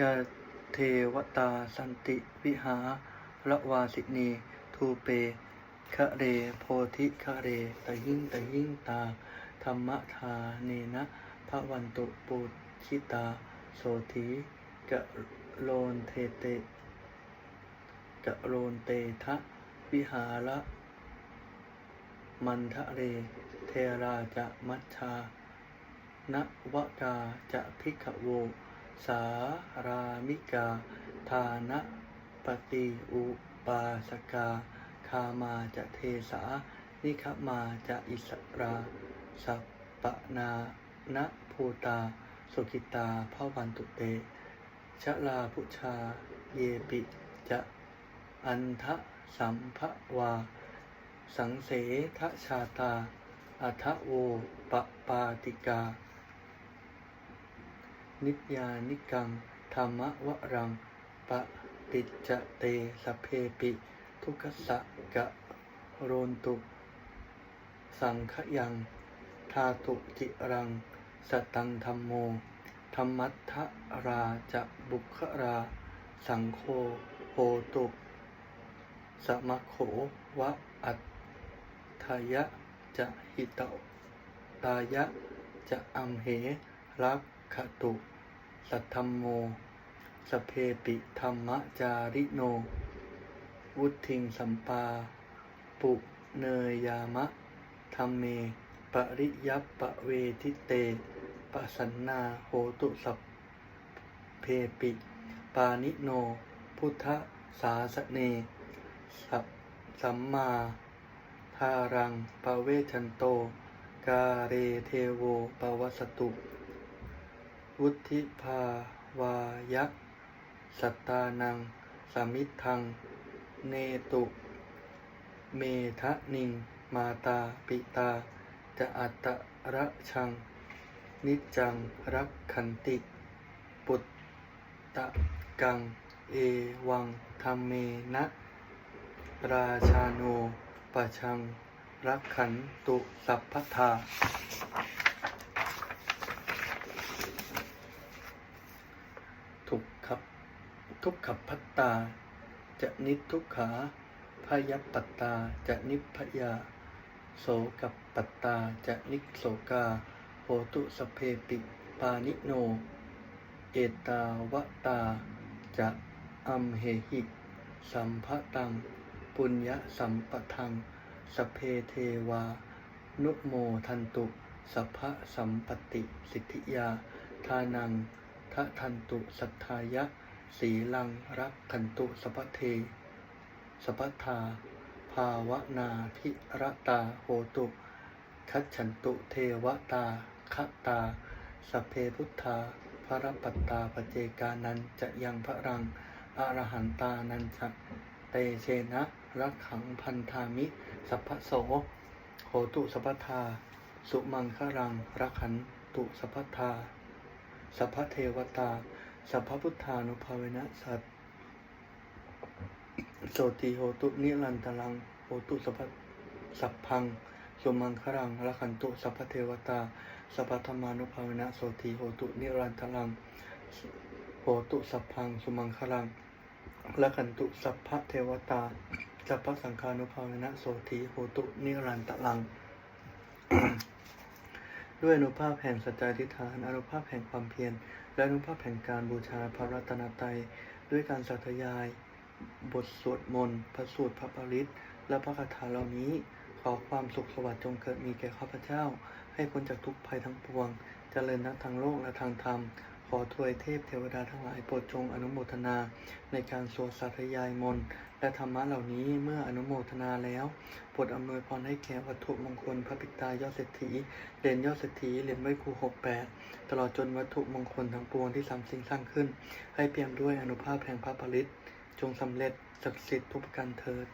ยาเทวตาสันติวิหาระวาสินีทูเปคะเรโพธิคะเรตะหิงตะหิงตา ธรรมทาเนนะพระวันตุปูชิตา โสธีกะโลนเทเตกะโลนเตทะวิหาระมันทะเร เทราจะมัชชานวกาจะพิกขโว สารามิกา ทานะปฏิอุปาสกา คามาจะเทสา นิคมาจะอิสรา สัปปนานะภูตา สุกิตาพระวันตุเต ชะลาพุชา เยปิจะอันทะสัมภวา สังเสทชาตา อัทโวปปาติกา นิยานิกัง ธรรมวรังปฏิจเตสเพปิ ทุกสะกะโรนตุ สังขยัง ทาตุจิรัง สตังธรรมโม ธรรมัทธราจะบุครา สังโฆโหตุสมะโขวะอัตทายะจะหิตตายะจะอัมเหรักขตุ สัทธรรมโม สเพปิธรรมจาริโน วุทิงสัมปา ปุเนยยามะธรรมเม ปริยัปปะเวทิเตปสันนาโหตุสัพเพปิ ปานิโน พุทธสาสเนสัพสัมมาทารังปเวชันโต กาเรเทโวปวัสตุ วุธิภาวายะสัตตานัง สมิทธัง เนตุ เมทะนิง มาตาปิตา จะอัตตระชัง นิจจังรักขันติ ปุตตะกัง เอวังธรรมเมนะ ราชาโนปะชังรักขันตุสัพพทา ทุกขับ ทุกขพัตตา จะนิทุกขาพยัปปัตตา จะนิพยา โสกับปัตตา จะนิโสกาโหตุสเพปิปานิโน เอตาวตา จะอัมเหหิ สัมภตัง ปุญญสัมปทัง สเพเทวา นุโมทันตุสัพพะสัมปติสิทธิยา ทานังทะทันตุสัทธายะ สีลังรักขันตุสพพเทสพพทา ภาวนาพิรตาโหตุคัจฉันตุเทวตาคตาสเพพุทธาพระปัตตาปเจกานันจะยังพระรังอรหันตานันจะเตเชนะรักขังพันธามิ สัพพโสโหตุสัพทา สุมังครังรักขันตุสัพทา สัพพเทวตา สัพพพุทธานุภาเวนะสัตโสติโหตุนิรันตลังโหตุสัพพสัพพังสุมังครังรักขันตุสัพเทวตา สัพพธรรมานุภาเวนะโสติโหตุนิรันตลังโหตุสัพพังสุมังครังรักขันตุสัพพเทวตา สัพพสังฆานุภาเวนะโสติโหตุนิรันตลังด้วยอนุภาพแห่งสัจจาธิฐานอนุภาพแห่งความเพียร และอนุภาพแห่งการบูชาพระรัตนตรัยด้วยการสัตยาย บทสวดมนต์พระสูตรพระปริตและพระคาถาเหล่านี้ ขอความสุขสวัสดิ์จงเกิดมีแก่ข้าพเจ้า ให้พ้นจากทุกภัยทั้งปวงเจริญทั้งทางโลกและทางธรรม อทวยเทพเทวดาทั้งหลายโปรดจงอนุโมทนาในการสวดสาธยายมนต์และธรรมะเหล่านี้เมื่ออนุโมทนาแล้วโปรดอำนวยพรให้แก่วัตถุมงคลพระปิตายอดเศรษฐีเหรียญยอดเศรษฐีเหรียญไว้ครูหกแปดตลอดจนวัตถุมงคลทั้งปวงที่สามสิ่งสร้างขึ้น ให้เปี่ยมด้วยอนุภาพแห่งพระผลิตจงสำเร็จศักดิ์สิทธิ์ทุกประการเถิด